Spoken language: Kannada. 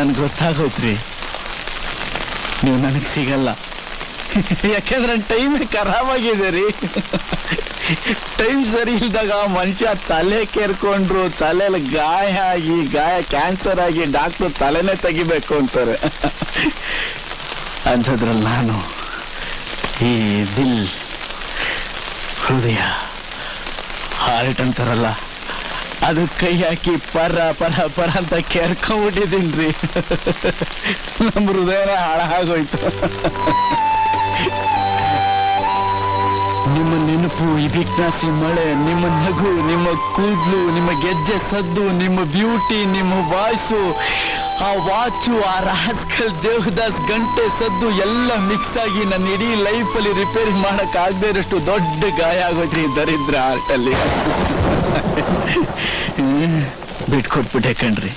ನನ್ಗೆ ಗೊತ್ತಾಗೋಯ್ತ್ರಿ. ನೀವು ನನಗೆ ಸಿಗಲ್ಲ. ಯಾಕೆಂದ್ರೆ ನನ್ನ ಟೈಮೇ ಖರಾಬಾಗಿದೆ ರೀ ಟೈಮ್ ಸರಿ ಇಲ್ದಾಗ ಮನುಷ್ಯ ತಲೆ ಕೇರ್ಕೊಂಡ್ರು ತಲೆಯಲ್ಲಿ ಗಾಯ ಆಗಿ, ಗಾಯ ಕ್ಯಾನ್ಸರ್ ಆಗಿ ಡಾಕ್ಟ್ರು ತಲೆನೇ ತೆಗಿಬೇಕು ಅಂತಾರೆ. ಅಂಥದ್ರಲ್ಲಿ ನಾನು ಈ ದಿಲ್ ಹೃದಯ ಹಾರ್ಟ್ ಅಂತಾರಲ್ಲ ಅದು ಕೈ ಹಾಕಿ ಪರ ಪರ ಪರ ಅಂತ ಕೆರ್ಕೊಂಡ್ಬಿಟ್ಟಿದ್ದೀನಿ ರೀ ನಮ್ಮ ಹೃದಯ ಹಾಳಾಗೋಯ್ತು. ನಿಮ್ಮ ನೆನಪು ಈ ಬಿಕ್ನಾಸಿ ಮಳೆ, ನಿಮ್ಮ ನಗು, ನಿಮ್ಮ ಕೂದಲು, ನಿಮ್ಮ ಗೆಜ್ಜೆ ಸದ್ದು, ನಿಮ್ಮ ಬ್ಯೂಟಿ, ನಿಮ್ಮ ವಾಯ್ಸು, ಆ ವಾಚು, ಆ ರಾಸ್ಕಲ್ ದೇವದಾಸ್ ಗಂಟೆ ಸದ್ದು ಎಲ್ಲ ಮಿಕ್ಸ್ ಆಗಿ ನನ್ನ ಇಡೀ ಲೈಫಲ್ಲಿ ರಿಪೇರಿ ಮಾಡೋಕ್ಕಾಗದೇ ಇರೋಷ್ಟು ದೊಡ್ಡ ಗಾಯ ಈ ದರಿದ್ರ ಆರ್ಟಲ್ಲಿ ಬಿಟ್ಕೊಟ್ಬಿಟ್ಟೆ ಕಣ್ರಿ.